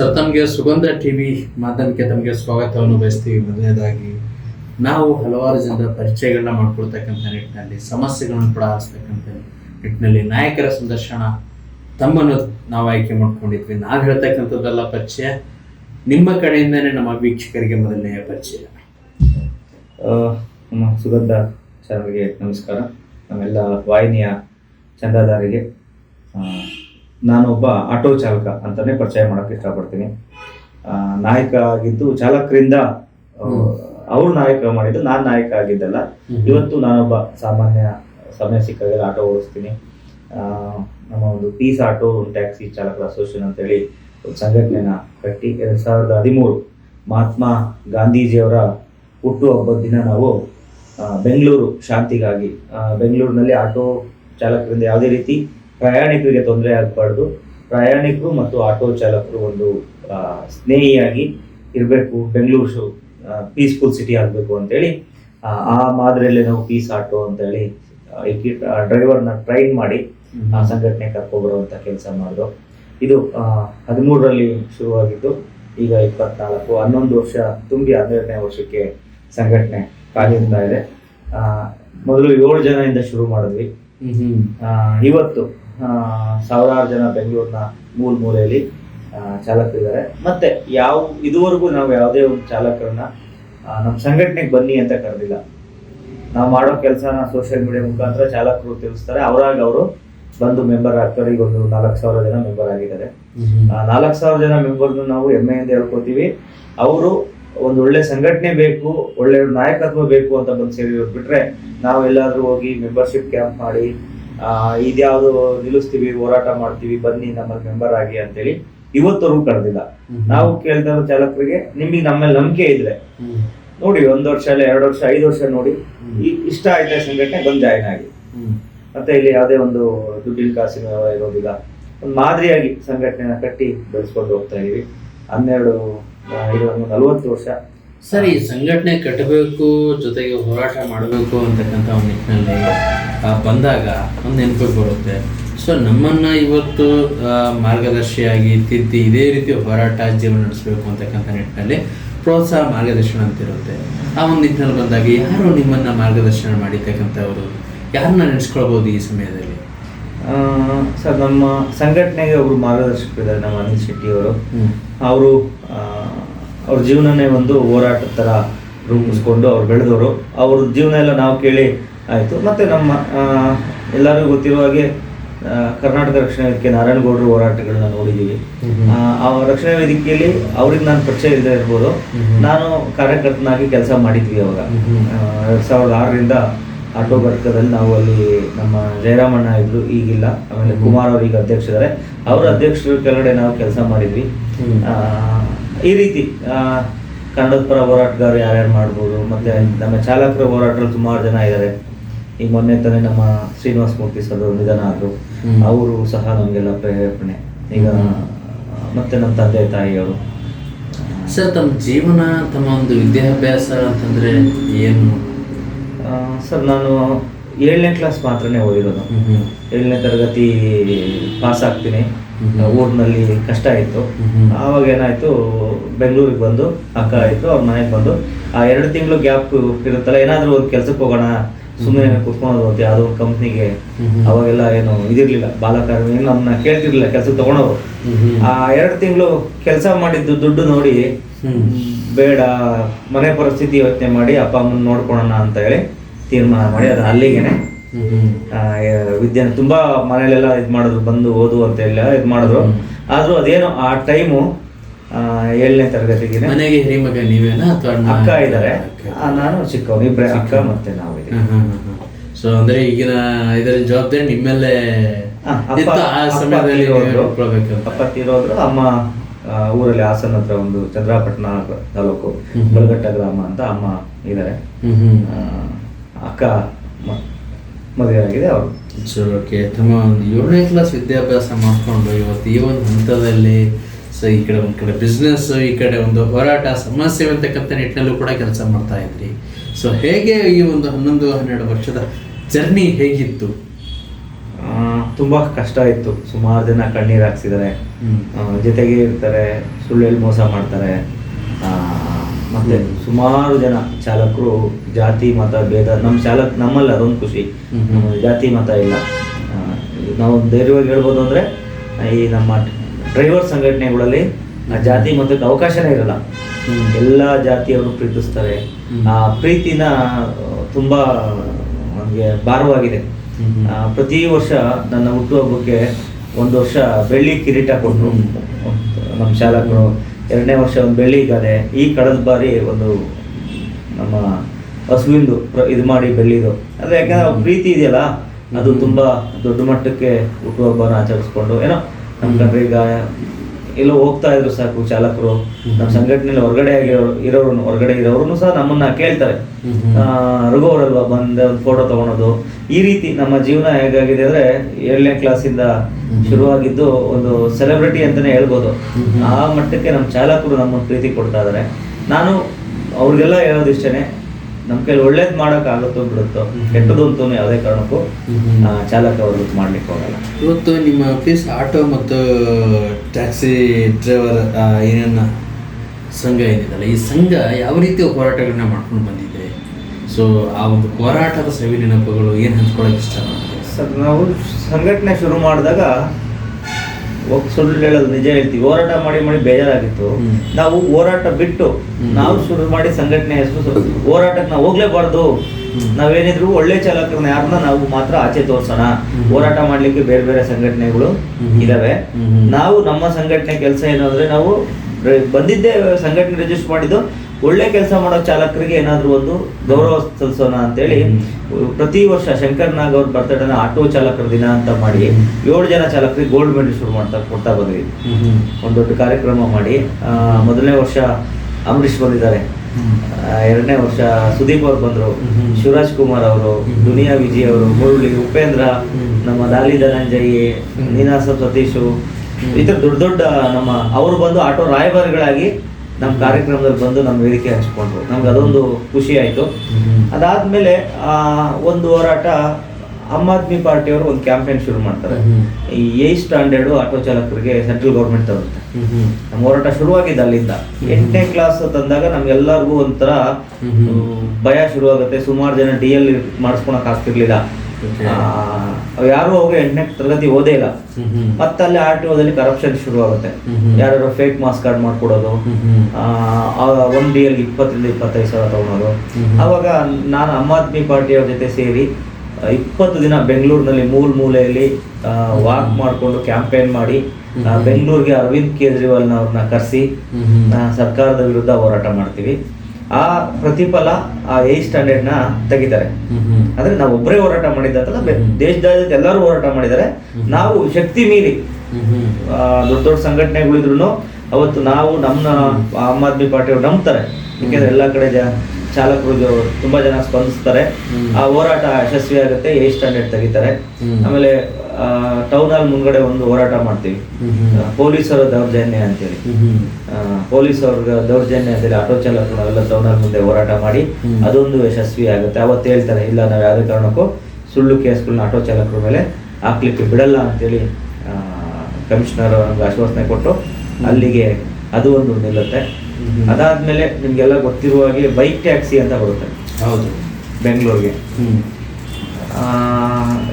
Sir ತಮಗೆ ಸುಗಂಧ TV ಮಾಧ್ಯಮಕ್ಕೆ ತಮಗೆ ಸ್ವಾಗತವನ್ನು ಬಯಸ್ತೀವಿ. ಮೊದಲನೇದಾಗಿ, ನಾವು ಹಲವಾರು ಜನರ ಪರಿಚಯಗಳನ್ನ ಮಾಡ್ಕೊಳ್ತಕ್ಕಂಥ ನಿಟ್ಟಿನಲ್ಲಿ, ಸಮಸ್ಯೆಗಳನ್ನು ಕೂಡ ಆರಿಸ್ತಕ್ಕಂಥ ನಿಟ್ಟಿನಲ್ಲಿ ನಾಯಕರ ಸಂದರ್ಶನ ತಮ್ಮನ್ನು ನಾವು ಆಯ್ಕೆ ಮಾಡ್ಕೊಂಡಿದ್ವಿ. ನಾವು ಹೇಳ್ತಕ್ಕಂಥದ್ದೆಲ್ಲ ಪರಿಚಯ ನಿಮ್ಮ ಕಡೆಯಿಂದನೇ ನಮ್ಮ ವೀಕ್ಷಕರಿಗೆ ಮೊದಲನೆಯ ಪರಿಚಯ. ನಮ್ಮ ಸುಗಂಧ ಚಾನಲ್ಗೆ ನಮಸ್ಕಾರ. ನಮ್ಮೆಲ್ಲ ವಾಹಿನಿಯ ಚಂದಾದಾರಿಗೆ ನಾನೊಬ್ಬ ಆಟೋ ಚಾಲಕ ಅಂತಲೇ ಪರಿಚಯ ಮಾಡೋಕ್ಕೆ ಇಷ್ಟಪಡ್ತೀನಿ. ಆ, ನಾಯಕ ಆಗಿದ್ದು ಚಾಲಕರಿಂದ ಅವರು ನಾಯಕ ಮಾಡಿದ್ದು ನಾನು ನಾಯಕ ಆಗಿದ್ದಲ್ಲ. ಇವತ್ತು ನಾನೊಬ್ಬ ಸಾಮಾನ್ಯ ಸಮಯ ಸಿಕ್ಕಾಗೆಲ್ಲ ಆಟೋ ಓಡಿಸ್ತೀನಿ. ಆ, ನಮ್ಮ ಒಂದು ಪೀಸ್ ಆಟೋ ಟ್ಯಾಕ್ಸಿ ಚಾಲಕರ ಅಸೋಸಿಯೇಷನ್ ಅಂತೇಳಿ ಒಂದು ಸಂಘಟನೆನ ಕಟ್ಟಿ ಎರಡು ಸಾವಿರದ ಹದಿಮೂರು ಮಹಾತ್ಮ ಗಾಂಧೀಜಿಯವರ ಹುಟ್ಟುಹಬ್ಬದ ದಿನ ನಾವು ಬೆಂಗಳೂರು ಶಾಂತಿಗಾಗಿ ಬೆಂಗಳೂರಿನಲ್ಲಿ ಆಟೋ ಚಾಲಕರಿಂದ ಯಾವುದೇ ರೀತಿ ಪ್ರಯಾಣಿಕರಿಗೆ ತೊಂದರೆ ಆಗಬಾರ್ದು. ಪ್ರಯಾಣಿಕರು ಮತ್ತು ಆಟೋ ಚಾಲಕರು ಒಂದು ಸ್ನೇಹಿಯಾಗಿ ಇರಬೇಕು. ಬೆಂಗಳೂರು ಪೀಸ್ಫುಲ್ ಸಿಟಿ ಆಗಬೇಕು ಅಂತೇಳಿ ಆ, ಮಾದರಿಯಲ್ಲೇ ನಾವು ಪೀಸ್ ಆಟೋ ಅಂತೇಳಿ ಡ್ರೈವರ್ನ ಟ್ರೈನ್ ಮಾಡಿ ಆ ಸಂಘಟನೆ ಕರ್ಕೊಬರುವಂಥ ಕೆಲಸ ಮಾಡಿದ್ರು ಇದು ಹದಿಮೂರರಲ್ಲಿ ಶುರುವಾಗಿದ್ದು ಈಗ ಇಪ್ಪತ್ನಾಲ್ಕು ಹನ್ನೊಂದು ವರ್ಷ ತುಂಬಿ ಹನ್ನೆರಡನೇ ವರ್ಷಕ್ಕೆ ಸಂಘಟನೆ ಕಾಲಿಡ್ತಾ ಇದೆ. ಮೊದಲು ಏಳು ಜನದಿಂದ ಶುರು ಮಾಡಿದ್ವಿ. ಇವತ್ತು ಸಾವಿರಾರು ಜನ ಬೆಂಗಳೂರಿನ ಮೂಲ ಮೂಲೆಯಲ್ಲಿ ಚಾಲಕರಿದ್ದಾರೆ. ಮತ್ತೆ ಯಾವ ಇದುವರೆಗೂ ನಾವು ಯಾವುದೇ ಒಂದು ಚಾಲಕರನ್ನ ನಮ್ಮ ಸಂಘಟನೆಗೆ ಬನ್ನಿ ಅಂತ ಕರೆದಿಲ್ಲ. ನಾವು ಮಾಡೋ ಕೆಲಸನ ಸೋಷಿಯಲ್ ಮೀಡಿಯಾ ಮುಖಾಂತರ ಚಾಲಕರು ತಿಳಿಸ್ತಾರೆ. ಅವರಾಗಿ ಅವರು ಬಂದು ಮೆಂಬರ್ ಆಗ್ತಾರೆ. ಈಗ ಒಂದು ನಾಲ್ಕು ಸಾವಿರ ಜನ ಮೆಂಬರ್ ಆಗಿದ್ದಾರೆ. ನಾಲ್ಕು ಸಾವಿರ ಜನ ಮೆಂಬರ್ನು ನಾವು ಹೆಮ್ಮೆಯಿಂದ ಹೇಳ್ಕೊತೀವಿ. ಅವರು ಒಂದು ಒಳ್ಳೆ ಸಂಘಟನೆ ಬೇಕು ಒಳ್ಳೆ ನಾಯಕತ್ವ ಬೇಕು ಅಂತ ಬಂದು ಸೇರಿ ಬಿಟ್ರೆ ನಾವು ಎಲ್ಲಾದ್ರೂ ಹೋಗಿ ಮೆಂಬರ್ಶಿಪ್ ಕ್ಯಾಂಪ್ ಮಾಡಿ ಇದ್ಯಾವುದು ನಿಲ್ಲಿಸ್ತೀವಿ ಹೋರಾಟ ಮಾಡ್ತೀವಿ ಬನ್ನಿ ನಮ್ಮ ಮೆಂಬರ್ ಆಗಿ ಅಂತೇಳಿ ಇವತ್ತವರೆಗೂ ಕರೆದಿಲ್ಲ ನಾವು ಕೇಳ್ತಾ ಇರೋ ಚಾಲಕರಿಗೆ ನಿಮಗೆ ಮೇಲೆ ನಂಬಿಕೆ ಇದ್ರೆ ನೋಡಿ ಒಂದ್ ವರ್ಷ ಅಲ್ಲ ಎರಡು ವರ್ಷ ಐದು ವರ್ಷ ನೋಡಿ ಇಷ್ಟ ಆಯ್ತಾ ಸಂಘಟನೆ ಬಂದ್ ಜಾಯ್ನ್ ಆಗಿ. ಮತ್ತೆ ಇಲ್ಲಿ ಯಾವುದೇ ಒಂದು ದುಡ್ಡಿನ ಕಾಸಿನ ಇರೋದಿಲ್ಲ. ಒಂದು ಮಾದರಿಯಾಗಿ ಸಂಘಟನೆನ ಕಟ್ಟಿ ಬೆಳೆಸ್ಕೊಂಡು ಹೋಗ್ತಾ ಇದೀವಿ. ಹನ್ನೆರಡು ಇದು ಒಂದು ನಲವತ್ತು ವರ್ಷ ಸರ್ ಈ ಸಂಘಟನೆ ಕಟ್ಟಬೇಕು ಜೊತೆಗೆ ಹೋರಾಟ ಮಾಡಬೇಕು ಅಂತಕ್ಕಂಥ ಒಂದು ನಿಟ್ಟಿನಲ್ಲಿ ಬಂದಾಗ ಒಂದು ನೆನಪು ಬರುತ್ತೆ. ಸೊ ನಮ್ಮನ್ನು ಇವತ್ತು ಮಾರ್ಗದರ್ಶಿಯಾಗಿ ತಿದ್ದಿ ಇದೇ ರೀತಿ ಹೋರಾಟ ಜೀವನ ನಡೆಸಬೇಕು ಅಂತಕ್ಕಂಥ ನಿಟ್ಟಿನಲ್ಲಿ ಪ್ರೋತ್ಸಾಹ ಮಾರ್ಗದರ್ಶನ ಅಂತ ಇರುತ್ತೆ. ಆ ಒಂದು ನಿಟ್ಟಿನಲ್ಲಿ ಬಂದಾಗ ಯಾರು ನಿಮ್ಮನ್ನು ಮಾರ್ಗದರ್ಶನ ಮಾಡಿರ್ತಕ್ಕಂಥವರು ಯಾರನ್ನ ನೆನೆಸ್ಕೊಳ್ಬೋದು ಈ ಸಮಯದಲ್ಲಿ? ಸರ್ ನಮ್ಮ ಸಂಘಟನೆಗೆ ಒಬ್ರು ಮಾರ್ಗದರ್ಶಕರಿದ್ದಾರೆ ನಮ್ಮ ಅನಿಲ್ ಶೆಟ್ಟಿ ಅವರು. ಅವರು ಜೀವನನೇ ಒಂದು ಹೋರಾಟದ ಥರ ರೂಪಿಸ್ಕೊಂಡು ಅವ್ರು ಬೆಳೆದವರು. ಅವ್ರ ಜೀವನ ಎಲ್ಲ ನಾವು ಕೇಳಿ ಆಯಿತು. ಮತ್ತು ನಮ್ಮ ಎಲ್ಲರಿಗೂ ಗೊತ್ತಿರುವ ಹಾಗೆ ಕರ್ನಾಟಕ ರಕ್ಷಣಾ ವೇದಿಕೆ ನಾರಾಯಣಗೌಡರು ಹೋರಾಟಗಳನ್ನ ನೋಡಿದ್ದೀವಿ ಆ, ರಕ್ಷಣಾ ವೇದಿಕೆಯಲ್ಲಿ ಅವ್ರಿಗೆ ನಾನು ಪರಿಚಯ ಇಲ್ಲದೆ ಇರ್ಬೋದು. ನಾನು ಕಾರ್ಯಕರ್ತನಾಗಿ ಕೆಲಸ ಮಾಡಿದ್ವಿ ಅವಾಗ. ಎರಡು ಸಾವಿರದ ಆರರಿಂದ ಆಟೋ ಘಟಕದಲ್ಲಿ ನಾವು ಅಲ್ಲಿ ನಮ್ಮ ಜಯರಾಮಣ್ಣ ಇದ್ರು ಈಗಿಲ್ಲ. ಆಮೇಲೆ ಕುಮಾರ್ ಅವ್ರಿಗೆ ಈಗ ಅಧ್ಯಕ್ಷರಿದ್ದಾರೆ. ಅವರ ಅಧ್ಯಕ್ಷರ ಕೆಳಗಡೆ ನಾವು ಕೆಲಸ ಮಾಡಿದ್ವಿ. ಈ ರೀತಿ ಕನ್ನಡದ ಪರ ಹೋರಾಟಗಾರರು ಯಾರ್ಯಾರು ಮಾಡ್ಬೋದು ಮತ್ತೆ ನಮ್ಮ ಚಾಲಕರ ಹೋರಾಟಗಳು ಸುಮಾರು ಜನ ಇದ್ದಾರೆ ಈಗ ಮೊನ್ನೆ ತಾನೇ ನಮ್ಮ ಶ್ರೀನಿವಾಸ ಮೂರ್ತಿ ಸರ್ ನಿಧನ ಆದರು. ಅವರು ಸಹ ನಮಗೆಲ್ಲ ಪ್ರೇರೇಪಣೆ. ಈಗ ಮತ್ತೆ ನಮ್ಮ ತಂದೆ ತಾಯಿಯವರು. ಸರ್ ತಮ್ಮ ಜೀವನ ತಮ್ಮ ಒಂದು ವಿದ್ಯಾಭ್ಯಾಸ ಅಂತಂದರೆ ಏನು? ಸರ್ ನಾನು ಏಳನೇ ಕ್ಲಾಸ್ ಮಾತ್ರನೇ ಓದಿರೋದು. ಏಳನೇ ತರಗತಿ ಪಾಸ್ ಆಗ್ತೀನಿ. ಊರಿನಲ್ಲಿ ಕಷ್ಟ ಇತ್ತು ಆವಾಗ ಏನಾಯ್ತು ಬೆಂಗಳೂರಿಗೆ ಬಂದು ಅಕ್ಕ ಆಯಿತು ಅವ್ರ ಮನೆಗೆ ಬಂದು ಆ ಎರಡು ತಿಂಗಳು ಗ್ಯಾಪ್ ಇರುತ್ತಲ್ಲ ಏನಾದರೂ ಒಂದು ಕೆಲ್ಸಕ್ಕೆ ಹೋಗೋಣ ಸುಮ್ಮನೆ ಕುತ್ಕೊಂಡು ಅಂತ ಯಾವುದೋ ಒಂದು ಕಂಪ್ನಿಗೆ. ಅವಾಗೆಲ್ಲ ಏನು ಇದಿರ್ಲಿಲ್ಲ ಬಾಲಕಾರ್ಮಿ ನಮ್ಮನ್ನ ಕೇಳ್ತಿರ್ಲಿಲ್ಲ ಕೆಲಸ ತಗೊಳೋರು ಹ್ಮ್. ಆ ಎರಡು ತಿಂಗಳು ಕೆಲಸ ಮಾಡಿದ್ದು ದುಡ್ಡು ನೋಡಿ ಬೇಡ ಮನೆ ಪರಿಸ್ಥಿತಿ ಯೋಚನೆ ಮಾಡಿ ಅಪ್ಪ ಅಮ್ಮನ ನೋಡ್ಕೊಳೋಣ ಅಂತ ಹೇಳಿ ತೀರ್ಮಾನ ಮಾಡಿ ಅದು ಅಲ್ಲಿಗೆನೆ ವಿದ್ಯೆ ತುಂಬಾ ಮನೇಲೆಲ್ಲ ಇದ್ ಮಾಡಿದ್ರು ಬಂದು ಓದು ಅಂತ ಎಲ್ಲ ಇದ್ ಮಾಡಿದ್ರು. ಆದ್ರೂ ಅದೇನೋ ಆ ಟೈಮು ಏಳನೇ ತರಗತಿಗೆ ಮನೆಗೆ ಹಿರಿಮಗ ನೀವೇನಾ ಅಕ್ಕ ಇದ್ದಾರೆ. ನಾನು ಚಿಕ್ಕವನು ಇಬ್ಬರ ಅಕ್ಕ ಮತ್ತೆ ನಾವು. ಸೊ ಅಂದ್ರೆ ಈಗಿನ ಇದರ ಜವಾಬ್ದಾರಿ ನಿಮ್ಮಲ್ಲೇ ಆ, ಸಮಯದಲ್ಲಿ. ಅಪ್ಪ ತೀರೋದ್ರು ಅಮ್ಮ ಊರಲ್ಲಿ ಹಾಸನ ಹತ್ರ ಒಂದು ಚಂದ್ರಾಪಟ್ಟಣ ತಾಲೂಕು ಬಲಘಟ್ಟ ಗ್ರಾಮ ಅಂತ ಅಮ್ಮ ಇದ್ದಾರೆ ಅಕ್ಕ ಆಗಿದೆ ಅವರು. ಸರ್ ಓಕೆ ತಮ್ಮ ಒಂದು ಏಳನೇ ಕ್ಲಾಸ್ ವಿದ್ಯಾಭ್ಯಾಸ ಮಾಡಿಕೊಂಡು ಇವತ್ತು ಈ ಒಂದು ಹಂತದಲ್ಲಿ ಸೊ ಈ ಕಡೆ ಒಂದು ಕಡೆ ಬಿಸ್ನೆಸ್ ಈ ಕಡೆ ಒಂದು ಹೋರಾಟ ಸಮಸ್ಯೆ ಅಂತಕ್ಕಂಥ ನಿಟ್ಟಿನಲ್ಲೂ ಕೂಡ ಕೆಲಸ ಮಾಡ್ತಾ ಇದ್ರಿ. ಸೊ ಹೇಗೆ ಈ ಒಂದು ಹನ್ನೊಂದು ಹನ್ನೆರಡು ವರ್ಷದ ಜರ್ನಿ ಹೇಗಿತ್ತು? ಆ, ತುಂಬ ಕಷ್ಟ ಇತ್ತು. ಸುಮಾರು ಜನ ಕಣ್ಣೀರು ಹಾಕ್ಸಿದ್ದಾರೆ ಜೊತೆಗೆ ಇರ್ತಾರೆ ಸುಳ್ಳು ಮೋಸ ಮಾಡ್ತಾರೆ. ಮತ್ತೆ ಸುಮಾರು ಜನ ಚಾಲಕರು ಜಾತಿ ಮತ ಭೇದ ನಮ್ಮ ಚಾಲಕ್ ನಮ್ಮಲ್ಲಿ ಅದೊಂದು ಖುಷಿ. ಜಾತಿ ಮತ ಇಲ್ಲ. ನಾವು ಧೈರ್ಯವಾಗಿ ಹೇಳ್ಬೋದು ಅಂದರೆ ಈ ನಮ್ಮ ಡ್ರೈವರ್ ಸಂಘಟನೆಗಳಲ್ಲಿ ಆ ಜಾತಿ ಮತಕ್ಕೆ ಅವಕಾಶನೇ ಇರಲ್ಲ. ಎಲ್ಲ ಜಾತಿಯವರು ಪ್ರೀತಿಸ್ತಾರೆ. ಆ ಪ್ರೀತಿನ ತುಂಬ ನನಗೆ ಭಾರವಾಗಿದೆ. ಪ್ರತಿ ವರ್ಷ ನನ್ನ ಹುಟ್ಟುಹಬ್ಬಕ್ಕೆ ಒಂದು ವರ್ಷ ಬೆಳ್ಳಿ ಕಿರೀಟ ಕೊಟ್ಟರು ನಮ್ಮ ಚಾಲಕರು ಎರಡನೇ ವರ್ಷ ಒಂದು ಬೆಳ್ಳಿ ಗದೆ ಈ ಕಳೆದ ಬಾರಿ ಒಂದು ನಮ್ಮ ಹಸುವಿಂದು ಇದು ಮಾಡಿ ಬೆಳ್ಳಿದು. ಅಂದ್ರೆ ಯಾಕಂದ್ರೆ ಪ್ರೀತಿ ಇದೆಯಲ್ಲ, ಅದು ತುಂಬಾ ದೊಡ್ಡ ಮಟ್ಟಕ್ಕೆ ಹುಟ್ಟುಹಬ್ಬನ ಆಚರಿಸ್ಕೊಂಡು, ಏನೋ ನಮ್ಮ ಕಂಡ್ರೆ ಈಗ ಎಲ್ಲೋ ಹೋಗ್ತಾ ಇದ್ರು ಸಾಕು ಚಾಲಕರು. ನಮ್ಮ ಸಂಘಟನೆಯಲ್ಲಿ ಹೊರಗಡೆ ಆಗಿರೋ ಇರೋರು ಹೊರಗಡೆ ಇರೋರು ಸಹ ನಮ್ಮನ್ನ ಕೇಳ್ತಾರೆ. ರಘು ಅವರಲ್ವಾ ಬಂದು ಒಂದು ಫೋಟೋ ತಗೊಳೋದು? ಈ ರೀತಿ ನಮ್ಮ ಜೀವನ ಹೇಗಾಗಿದೆ ಅಂದ್ರೆ ಏಳನೇ ಕ್ಲಾಸಿಂದ ಶುರುವಾಗಿದ್ದು ಒಂದು ಸೆಲೆಬ್ರಿಟಿ ಅಂತಾನೆ ಹೇಳ್ಬೋದು. ಆ ಮಟ್ಟಕ್ಕೆ ನಮ್ಮ ಚಾಲಕರು ನಮ್ಮನ್ನು ಪ್ರೀತಿ ಕೊಡ್ತಾ ಇದಾರೆ. ನಾನು ಅವ್ರಿಗೆಲ್ಲ ಹೇಳೋದು ಇಷ್ಟನೇ ನಮ್ಮ ಕೈಲಿ ಒಳ್ಳೇದು ಮಾಡೋಕ್ಕಾಗುತ್ತೋ ಆಗುತ್ತೋ ಬಿಡುತ್ತೋ ಕೆಟ್ಟದ್ದು ಅಂತೂ ಯಾವುದೇ ಕಾರಣಕ್ಕೂ ಚಾಲಕ ಅವರು ಮಾಡ್ಲಿಕ್ಕೆ ಹೋಗಲ್ಲ. ಇವತ್ತು ನಿಮ್ಮ ಆಫೀಸ್ ಆಟೋ ಮತ್ತು ಟ್ಯಾಕ್ಸಿ ಡ್ರೈವರ್ ಏನೇನು ಸಂಘ ಏನಿದೆಯಲ್ಲ ಈ ಸಂಘ ಯಾವ ರೀತಿ ಹೋರಾಟಗಳನ್ನ ಮಾಡ್ಕೊಂಡು ಬಂದಿದೆ? ಸೊ ಆ ಒಂದು ಹೋರಾಟದ ಸವಿ ನೆನಪುಗಳು ಏನು ಹಂಚ್ಕೊಳ್ಳೋಕೆ ಇಷ್ಟ? ಸರ್ ನಾವು ಸಂಘಟನೆ ಶುರು ಮಾಡಿದಾಗ ಸುಳ್ಳು ಹೇಳೋದು ನಿಜ ಹೇಳ್ತೀವಿ. ಹೋರಾಟ ಮಾಡಿ ಮಾಡಿ ಬೇಜಾರಾಗಿತ್ತು. ನಾವು ಹೋರಾಟ ಬಿಟ್ಟು ನಾವು ಶುರು ಮಾಡಿ ಸಂಘಟನೆ ಹೆಸರು ಹೋರಾಟಕ್ಕೆ ನಾವು ಹೋಗ್ಲೇಬಾರ್ದು. ನಾವೇನಿದ್ರು ಒಳ್ಳೆ ಚಾಲಕರನ್ನ ಯಾರನ್ನ ನಾವು ಮಾತ್ರ ಆಚೆ ತೋರ್ಸೋಣ. ಹೋರಾಟ ಮಾಡ್ಲಿಕ್ಕೆ ಬೇರೆ ಬೇರೆ ಸಂಘಟನೆಗಳು ಇದಾವೆ. ನಾವು ನಮ್ಮ ಸಂಘಟನೆ ಕೆಲಸ ಏನು ಅಂದ್ರೆ ನಾವು ಬಂದಿದ್ದೇ ಸಂಘಟನೆ ರಿಜಿಸ್ಟರ್ ಮಾಡಿದ್ದು ಒಳ್ಳೆ ಕೆಲಸ ಮಾಡೋ ಚಾಲಕರಿಗೆ ಏನಾದರೂ ಒಂದು ಗೌರವ ಸಲ್ಲಿಸೋಣ ಅಂತೇಳಿ ಪ್ರತಿ ವರ್ಷ ಶಂಕರ್ ನಾಗ್ ಅವ್ರ ಬರ್ತಡೇನ ಆಟೋ ಚಾಲಕರ ದಿನ ಅಂತ ಮಾಡಿ ಏಳು ಜನ ಚಾಲಕರಿಗೆ ಗೋಲ್ಡ್ ಮೆಡಲ್ ಶುರು ಮಾಡ್ತಾ ಕೊಡ್ತಾ ಬಂದ್ವಿ. ಒಂದು ದೊಡ್ಡ ಕಾರ್ಯಕ್ರಮ ಮಾಡಿ ಮೊದಲನೇ ವರ್ಷ ಅಂಬರೀಷ್ ಬಂದಿದ್ದಾರೆ. ಎರಡನೇ ವರ್ಷ ಸುದೀಪ್ ಅವ್ರು ಬಂದರು ಶಿವರಾಜ್ ಕುಮಾರ್ ಅವರು ದುನಿಯಾ ವಿಜಯ್ ಅವರು ಮುರುಳಿ ಉಪೇಂದ್ರ ನಮ್ಮ ದಾಲಿ ಧನಂಜಯಿ. ನೀನಾಸ ಸತೀಶು. ಈ ಥರ ದೊಡ್ಡ ದೊಡ್ಡ ನಮ್ಮ ಅವರು ಬಂದು ಆಟೋ ರಾಯಭಾರಿಗಳಾಗಿ ನಮ್ಮ ಕಾರ್ಯಕ್ರಮದಲ್ಲಿ ಬಂದು ನಮ್ಮ ವೇದಿಕೆ ಹಂಚ್ಕೊಂಡ್ರು. ನಮ್ಗೆ ಅದೊಂದು ಖುಷಿ ಆಯಿತು. ಅದಾದಮೇಲೆ ಆ, ಒಂದು ಹೋರಾಟ ಆಮ್ ಆದ್ಮಿ ಪಾರ್ಟಿಯವರು ಒಂದು ಕ್ಯಾಂಪೇನ್ ಶುರು ಮಾಡ್ತಾರೆ. ಈ ಏ ಸ್ಟ್ಯಾಂಡರ್ಡು ಆಟೋ ಚಾಲಕರಿಗೆ ಸೆಂಟ್ರಲ್ ಗೌರ್ಮೆಂಟ್ ತರುತ್ತೆ. ನಮ್ಮ ಹೋರಾಟ ಶುರುವಾಗಿದೆ ಅಲ್ಲಿಂದ. ಎಂಟನೇ ಕ್ಲಾಸ್ ತಂದಾಗ ನಮ್ಗೆಲ್ಲರಿಗೂ ಒಂಥರ ಭಯ ಶುರುವಾಗುತ್ತೆ. ಸುಮಾರು ಜನ ಡಿ ಎಲ್ ಮಾಡಿಸ್ಕೊಳಕ್ ಆಗ್ತಿರ್ಲಿಲ್ಲ. ಯಾರು ಅವರು ಎಂಟನೇ ತರಗತಿ ಓದೇ ಇಲ್ಲ. ಮತ್ತೆ ಅಲ್ಲಿ ಆರ್ ಟಿ ಓದಲ್ಲಿ ಕರಪ್ಷನ್ ಶುರು ಆಗುತ್ತೆ. ಯಾರು ಫೇಕ್ ಮಾಸ್ ಕಾರ್ಡ್ ಮಾಡ್ಕೊಡೋದು. ಒನ್ ಡಿಯಲ್ಲಿ ಒಂದ್ ಡಿ ಎಲ್ ಇಪ್ಪತ್ತರಿಂದ ಇಪ್ಪತ್ತೈದು ಸಾವಿರ ತಗೊಳೋದು. ಅವಾಗ ನಾನು ಆಮ್ ಆದ್ಮಿ ಪಾರ್ಟಿಯವ್ರ ಜೊತೆ ಸೇರಿ ಇಪ್ಪತ್ತು ದಿನ ಬೆಂಗಳೂರಿನಲ್ಲಿ ಮೂಲ ಮೂಲೆಯಲ್ಲಿ ವಾಕ್ ಮಾಡಿಕೊಂಡು ಕ್ಯಾಂಪೇನ್ ಮಾಡಿ. ಬೆಂಗಳೂರಿಗೆ ಅರವಿಂದ್ ಕೇಜ್ರಿವಾಲ್ನವ್ರನ್ನ ಕರೆಸಿ ಸರ್ಕಾರದ ವಿರುದ್ಧ ಹೋರಾಟ ಮಾಡ್ತೀವಿ. ಆ ಪ್ರತಿಫಲ ಆ ಏ ಸ್ಟ್ಯಾಂಡರ್ಡ್ನ ತೆಗಿತಾರೆ. ಅಂದ್ರೆ ನಾವು ಒಬ್ಬರೇ ಹೋರಾಟ ಮಾಡಿದ್ದಲ್ಲ ದೇಶದಾದ್ಯಂತ ಎಲ್ಲರೂ ಹೋರಾಟ ಮಾಡಿದ್ದಾರೆ. ನಾವು ಶಕ್ತಿ ಮೀರಿ. ದೊಡ್ಡ ದೊಡ್ಡ ಸಂಘಟನೆಗಳಿದ್ರು ಅವತ್ತು ನಾವು ನಮ್ಮ ಆಮ್ ಆದ್ಮಿ ಪಾರ್ಟಿಯವ್ರು ನಂಬ್ತಾರೆ. ಯಾಕೆಂದ್ರೆ ಎಲ್ಲ ಕಡೆ ಜ ಚಾಲಕರು ತುಂಬಾ ಜನ ಸ್ಪಂದಿಸ್ತಾರೆ. ಆ ಹೋರಾಟ ಯಶಸ್ವಿ ಆಗುತ್ತೆ ಎ ಸ್ಟ್ಯಾಂಡರ್ಡ್ ತೆಗಿತಾರೆ. ಆಮೇಲೆ ಟೌನ್ ಹಾಲ್ ಮುಂದ್ಗಡೆ ಒಂದು ಹೋರಾಟ ಮಾಡ್ತೀವಿ. ಪೊಲೀಸರ ದೌರ್ಜನ್ಯ ಅಂತೇಳಿ. ಪೊಲೀಸ್ ಅವ್ರ ದೌರ್ಜನ್ಯ ಅಂತೇಳಿ ಆಟೋ ಚಾಲಕರು ನಾವೆಲ್ಲ ಟೌನ್ ಹಾಲ್ ಮುಂದೆ ಹೋರಾಟ ಮಾಡಿ ಅದೊಂದು ಯಶಸ್ವಿ ಆಗುತ್ತೆ ಅವತ್ತು ಹೇಳ್ತಾರೆ ಇಲ್ಲ ನಾವು ಯಾವುದೇ ಕಾರಣಕ್ಕೂ ಸುಳ್ಳು ಕೇಸ್ಗಳನ್ನ ಆಟೋ ಚಾಲಕರ ಮೇಲೆ ಹಾಕ್ಲಿಕ್ಕೆ ಬಿಡಲ್ಲ ಅಂತೇಳಿ ಕಮಿಷನರ್ ಆಶ್ವಾಸನೆ ಕೊಟ್ಟು ಅಲ್ಲಿಗೆ ಅದು ಒಂದು ನಿಲ್ಲುತ್ತೆ. ಅದಾದ್ಮೇಲೆ ನಿಮ್ಗೆಲ್ಲ ಗೊತ್ತಿರುವ ಹಾಗೆ ಬೈಕ್ ಟ್ಯಾಕ್ಸಿ ಅಂತ ಬರುತ್ತೆ. ಹೌದು. ಬೆಂಗಳೂರಿಗೆ.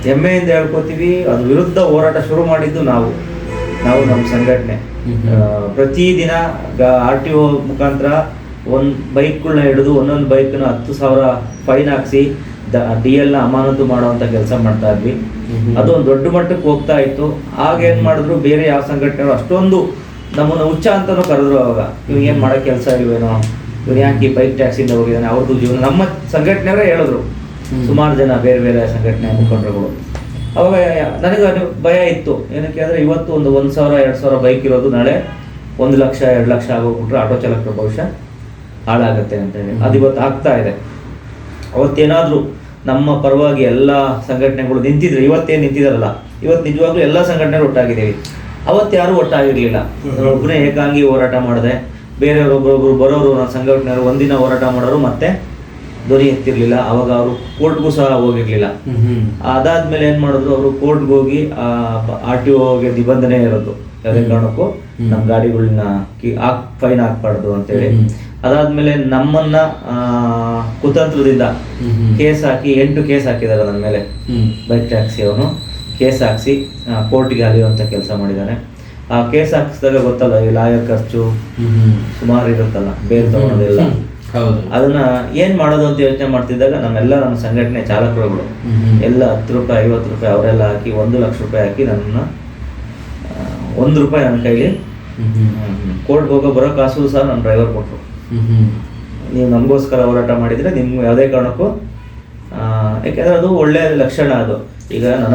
ಹೆಮ್ಮೆ ಹೆಮ್ಮೆಯಿಂದ ಹೇಳ್ಕೊತೀವಿ ಅದ್ರ ವಿರುದ್ಧ ಹೋರಾಟ ಶುರು ಮಾಡಿದ್ದು ನಾವು. ನಾವು ನಮ್ಮ ಸಂಘಟನೆ. ಪ್ರತಿದಿನ ಆರ್ ಟಿ ಒ ಮುಖಾಂತರ ಒಂದು ಬೈಕ್ಗಳನ್ನ ಹಿಡಿದು ಒಂದೊಂದು ಬೈಕ್ನ ಹತ್ತು ಸಾವಿರ ಫೈನ್ ಹಾಕ್ಸಿ ಡಿ ಎಲ್ನ ಅಮಾನತು ಮಾಡುವಂಥ ಕೆಲಸ ಮಾಡ್ತಾ ಇದ್ವಿ. ಅದೊಂದು ಅದು ಒಂದು ದೊಡ್ಡ ಮಟ್ಟಕ್ಕೆ ಹೋಗ್ತಾ ಇತ್ತು. ಆಗ ಏನು ಮಾಡಿದ್ರು ಬೇರೆ ಯಾವ ಸಂಘಟನೆಗಳು ಅಷ್ಟೊಂದು ನಮ್ಮನ್ನು ಹುಚ್ಚ ಅಂತಾನು ಕರೆದ್ರು ಅವಾಗ. ಇವ್ ಏನು ಮಾಡೋ ಕೆಲಸ ಇವೇನೋ. ಇವ್ರು ಯಾಕೆ ಈ ಬೈಕ್ ಟ್ಯಾಕ್ಸಿಯಿಂದ ಹೋಗಿದ್ದಾನೆ? ಅವ್ರದ್ದು ಜೀವನ. ನಮ್ಮ ಸಂಘಟನೆಯವರೇ ಹೇಳಿದ್ರು. ಸುಮಾರು ಜನ ಬೇರೆ ಬೇರೆ ಸಂಘಟನೆ ಮುಖಂಡರುಗಳು. ಅವಾಗ ನನಗೆ ಅದು ಭಯ ಇತ್ತು. ಏನಕ್ಕೆ ಅಂದರೆ ಇವತ್ತು ಒಂದು ಒಂದು ಸಾವಿರ ಎರಡು ಸಾವಿರ ಬೈಕ್ ಇರೋದು ನಾಳೆ ಒಂದು ಲಕ್ಷ ಎರಡು ಲಕ್ಷ ಆಗೋಗ್ಬಿಟ್ರೆ ಆಟೋ ಚಾಲಕರ ಭವಿಷ್ಯ ಹಾಳಾಗುತ್ತೆ ಅಂತ ಹೇಳಿ. ಅದು ಇವತ್ತು ಆಗ್ತಾ ಇದೆ. ಅವತ್ತೇನಾದರೂ ನಮ್ಮ ಪರವಾಗಿ ಎಲ್ಲ ಸಂಘಟನೆಗಳು ನಿಂತಿದ್ರೆ ಇವತ್ತೇನು ನಿಂತಿದಾರಲ್ಲ? ಇವತ್ತು ನಿಜವಾಗ್ಲೂ ಎಲ್ಲ ಸಂಘಟನೆಗಳು ಒಟ್ಟಾಗಿದ್ದೀವಿ. ಅವತ್ತು ಯಾರು ಒಟ್ಟಾಗಿರ್ಲಿಲ್ಲ ಒಬ್ಬನೇ ಏಕಾಂಗಿ ಹೋರಾಟ ಮಾಡಿದೆ. ಬೇರೆಯವರೊಬ್ಬರೊಬ್ಬರು ಬರೋರು ನನ್ನ ಸಂಘಟನೆಯವರು ಒಂದಿನ ಹೋರಾಟ ಮಾಡೋರು ಮತ್ತೆ ಧ್ವನಿ ಎತ್ತಿರ್ಲಿಲ್ಲ. ಅವಾಗ ಅವರು ಕೋರ್ಟ್ಗೂ ಸಹ ಹೋಗಿರ್ಲಿಲ್ಲ. ಅದಾದ್ಮೇಲೆ ಏನ್ ಮಾಡಿದ್ರು ಅವರು ಕೋರ್ಟ್ಗೆ ಹೋಗಿ ಆರ್ ಟಿ ಓಗೆ ನಿಬಂಧನೆ ಇರೋದು. ಯಾವುದೇ ಕಾರಣಕ್ಕೂ ನಮ್ಮ ಗಾಡಿಗಳನ್ನ ಫೈನ್ ಹಾಕ್ಬಾರ್ದು ಅಂತೇಳಿ. ಹೇಳಿ ಅದಾದ್ಮೇಲೆ ನಮ್ಮನ್ನ ಕುತಂತ್ರದಿಂದ. ಕೇಸ್ ಹಾಕಿ ಎಂಟು ಕೇಸ್ ಹಾಕಿದ್ದಾರೆ ನನ್ನ ಮೇಲೆ. ಬೈಕ್ ಟ್ಯಾಕ್ಸಿ ಅವನು. ಕೇಸ್ ಹಾಕ್ಸಿ ಕೋರ್ಟ್ಗೆ ಅಲಿಯುವಂತ ಕೆಲಸ ಮಾಡಿದ್ದಾನೆ ಆ ಕೇಸ್ ಹಾಕಿಸಿದಾಗ ಗೊತ್ತಲ್ಲ ಈ ಲಾಯರ್ ಖರ್ಚು. ಸುಮಾರು ಇರುತ್ತಲ್ಲ ಬೇರೆ ತಗೊಳೋದೆಲ್ಲ ಅದನ್ನ ಏನ್ ಮಾಡೋದು ಅಂತ ಯೋಚನೆ ಮಾಡ್ತಿದ್ದಾಗ ನಮ್ಮೆಲ್ಲ ನಮ್ಮ ಸಂಘಟನೆ ಚಾಲಕರುಗಳು. ಎಲ್ಲ ಹತ್ತು ರೂಪಾಯಿ ಐವತ್ತು ರೂಪಾಯಿ ಅವರೆಲ್ಲ ಹಾಕಿ ಒಂದು ಲಕ್ಷ ರೂಪಾಯಿ ಹಾಕಿ ನನ್ನ ಒಂದು ರೂಪಾಯಿ ನನ್ನ ಕೈಲಿ. ಕೋರ್ಟ್ಗೆ ಹೋಗೋ ಬರೋ ಕಾಸು ಸಹ ನನ್ನ ಡ್ರೈವರ್ ಕೊಟ್ಟರು. ನೀವು ನಮಗೋಸ್ಕರ ಹೋರಾಟ ಮಾಡಿದ್ರೆ ನಿಮ್ಗೆ ಯಾವುದೇ ಕಾರಣಕ್ಕೂ ಯಾಕೆಂದ್ರೆ ಅದು ಒಳ್ಳೆಯ ಲಕ್ಷಣ ಅದು ಈಗ ನನ್ನ